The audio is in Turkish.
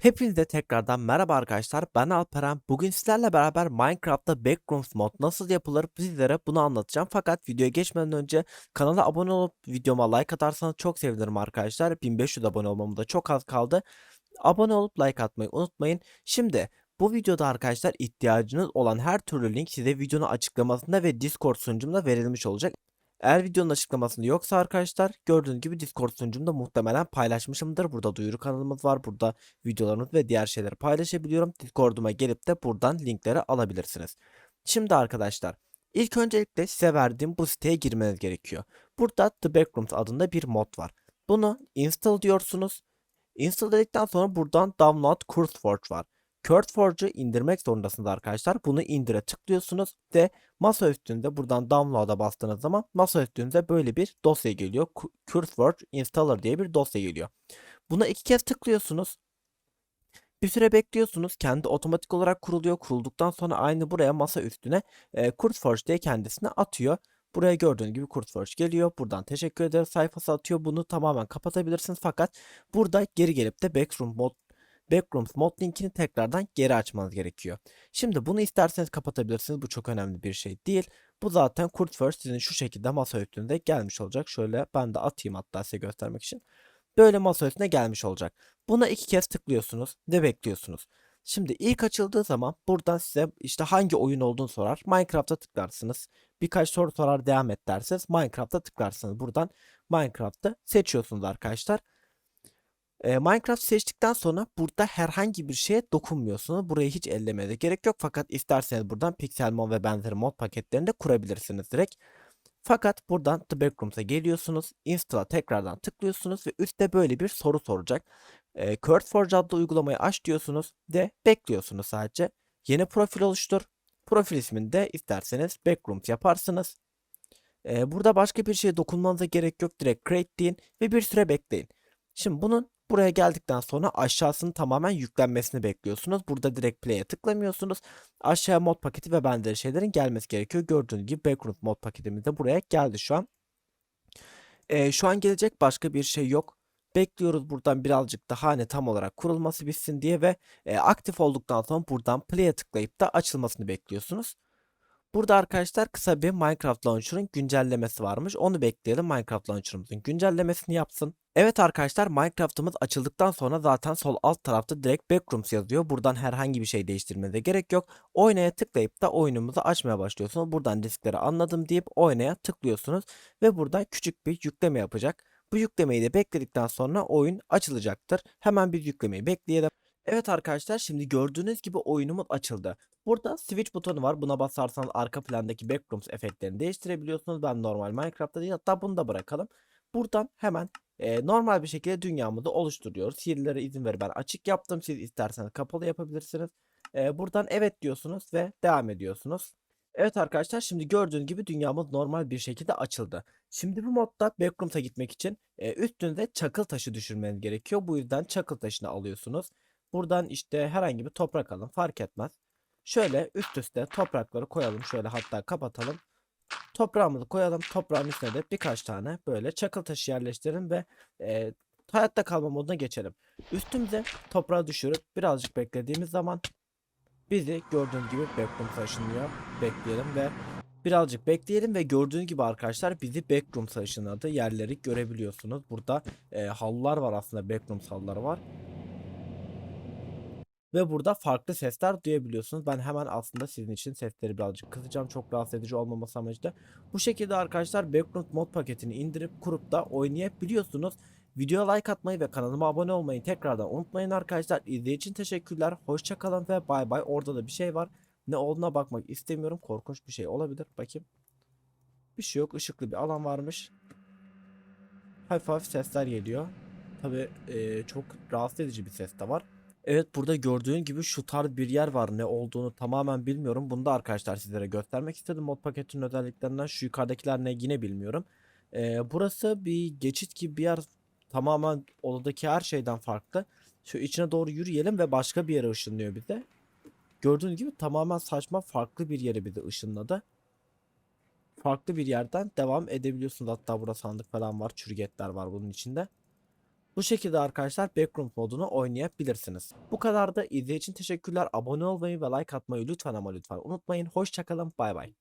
Hepinize tekrardan merhaba arkadaşlar. Ben Alperen. Bugün sizlerle beraber Minecraft'ta Backrooms mod nasıl yapılır sizlere bunu anlatacağım. Fakat videoya geçmeden önce kanala abone olup videoma like atarsanız çok sevinirim arkadaşlar. 1500 abone olmamı da çok az kaldı. Abone olup like atmayı unutmayın. Şimdi bu videoda arkadaşlar ihtiyacınız olan her türlü link size videonun açıklamasında ve Discord sunucumda verilmiş olacak. Eğer videonun açıklamasında yoksa arkadaşlar gördüğünüz gibi Discord sunucumda muhtemelen paylaşmışımdır. Burada duyuru kanalımız var. Burada videolarımız ve diğer şeyleri paylaşabiliyorum. Discord'uma gelip de buradan linkleri alabilirsiniz. Şimdi arkadaşlar ilk öncelikle size verdiğim bu siteye girmeniz gerekiyor. Burada The Backrooms adında bir mod var. Bunu install diyorsunuz. Install dedikten sonra buradan download CurseForge var. CurseForge'u indirmek zorundasınız arkadaşlar. Bunu indire tıklıyorsunuz ve masa üstünde buradan download'a bastığınız zaman masa üstünde böyle bir dosya geliyor. Cu- CurseForge Installer diye bir dosya geliyor. Buna iki kez tıklıyorsunuz. Bir süre bekliyorsunuz. Kendi otomatik olarak kuruluyor. Kurulduktan sonra aynı buraya masa üstüne e, CurseForge diye kendisine atıyor. Buraya gördüğünüz gibi CurseForge geliyor. Buradan teşekkür ederim sayfası atıyor. Bunu tamamen kapatabilirsiniz. Fakat burada geri gelip de Backroom mod Backrooms mod linkini tekrardan geri açmanız gerekiyor. Şimdi bunu isterseniz kapatabilirsiniz. Bu çok önemli bir şey değil. Bu zaten CurseForge sizin şu şekilde masa üstünde gelmiş olacak. Şöyle ben de atayım hatta size göstermek için. Böyle masa üstüne gelmiş olacak. Buna iki kez tıklıyorsunuz ve bekliyorsunuz. Şimdi ilk açıldığı zaman buradan size işte hangi oyun olduğunu sorar. Minecraft'a tıklarsınız. Birkaç soru sorar devam et derseniz Minecraft'a tıklarsınız. Buradan Minecraft'ı seçiyorsunuz arkadaşlar. E, Minecraft seçtikten sonra burada herhangi bir şeye dokunmuyorsunuz. Burayı hiç ellemeye gerek yok. Fakat isterseniz buradan Pixelmon ve benzeri mod paketlerini de kurabilirsiniz direkt. Fakat buradan The Backrooms'a geliyorsunuz. Install'a tekrardan tıklıyorsunuz ve üstte böyle bir soru soracak. E, CurseForge adlı uygulamayı aç diyorsunuz ve bekliyorsunuz sadece. Yeni profil oluştur. Profil ismini de isterseniz Backrooms yaparsınız. E, burada başka bir şeye dokunmanıza gerek yok. Direkt create deyin ve bir süre bekleyin. Şimdi bunun buraya geldikten sonra aşağısının tamamen yüklenmesini bekliyorsunuz. Burada direkt play'e tıklamıyorsunuz. Aşağıya mod paketi ve benzeri şeylerin gelmesi gerekiyor. Gördüğünüz gibi background mod paketimiz de buraya geldi şu an. Ee, şu an gelecek başka bir şey yok. Bekliyoruz buradan birazcık daha hani tam olarak kurulması bitsin diye ve e, aktif olduktan sonra buradan play'e tıklayıp da açılmasını bekliyorsunuz. Burada arkadaşlar kısa bir Minecraft Launcher'ın güncellemesi varmış. Onu bekleyelim Minecraft Launcher'ımızın güncellemesini yapsın. Evet arkadaşlar Minecraft'ımız açıldıktan sonra zaten sol alt tarafta direkt Backrooms yazıyor. Buradan herhangi bir şey değiştirmenize gerek yok. Oynaya tıklayıp da oyunumuzu açmaya başlıyorsunuz. Buradan riskleri anladım deyip oynaya tıklıyorsunuz. Ve buradan küçük bir yükleme yapacak. Bu yüklemeyi de bekledikten sonra oyun açılacaktır. Hemen bir yüklemeyi bekleyelim. Evet arkadaşlar şimdi gördüğünüz gibi oyunumuz açıldı. Burada switch butonu var. Buna basarsanız arka plandaki backrooms efektlerini değiştirebiliyorsunuz. Ben normal Minecraft'ta değil hatta bunu da bırakalım. Buradan hemen e, normal bir şekilde dünyamızı oluşturuyoruz. Sihirlere izin ver ben açık yaptım. Siz isterseniz kapalı yapabilirsiniz. E, buradan evet diyorsunuz ve devam ediyorsunuz. Evet arkadaşlar şimdi gördüğünüz gibi dünyamız normal bir şekilde açıldı. Şimdi bu modda Backrooms'a gitmek için e, üstünüze çakıl taşı düşürmeniz gerekiyor. Bu yüzden çakıl taşını alıyorsunuz. Buradan işte herhangi bir toprak alın fark etmez. Şöyle üst üste toprakları koyalım. Şöyle hatta kapatalım. Toprağımızı koyalım. Toprağın üstüne de birkaç tane böyle çakıl taşı yerleştirelim ve e, hayatta kalma moduna geçelim. Üstümüze toprağı düşürüp birazcık beklediğimiz zaman bizi gördüğünüz gibi backroom'a ışınlıyor. Bekleyelim ve birazcık bekleyelim ve gördüğünüz gibi arkadaşlar bizi backroom'a ışınladı. Yerleri görebiliyorsunuz. Burada e, halılar var aslında backroom halıları var. Ve burada farklı sesler duyabiliyorsunuz. Ben hemen aslında sizin için sesleri birazcık kısacağım. Çok rahatsız edici olmaması amacıyla. Bu şekilde arkadaşlar Background mod paketini indirip kurup da oynayabiliyorsunuz. Videoya like atmayı ve kanalıma abone olmayı tekrardan unutmayın arkadaşlar. İzlediğiniz için teşekkürler. Hoşçakalın ve bay bay. Orada da bir şey var. Ne olduğuna bakmak istemiyorum. Korkunç bir şey olabilir. Bakayım. Bir şey yok. Işıklı bir alan varmış. Hafif hafif sesler geliyor. Tabi çok rahatsız edici bir ses de var. Evet burada gördüğün gibi şu tarz bir yer var. Ne olduğunu tamamen bilmiyorum. Bunu da arkadaşlar sizlere göstermek istedim. Mod paketinin özelliklerinden şu yukarıdakiler ne yine bilmiyorum. Ee, burası bir geçit gibi bir yer. Tamamen odadaki her şeyden farklı. Şu içine doğru yürüyelim ve başka bir yere ışınlıyor bize. Gördüğünüz gibi tamamen saçma farklı bir yere bizi ışınladı. Farklı bir yerden devam edebiliyorsunuz. Hatta burada sandık falan var. Çürgetler var bunun içinde. Bu şekilde arkadaşlar Backrooms modunu oynayabilirsiniz. Bu kadar da izlediğiniz için teşekkürler. Abone olmayı ve like atmayı lütfen ama lütfen unutmayın. Hoşçakalın bay bay.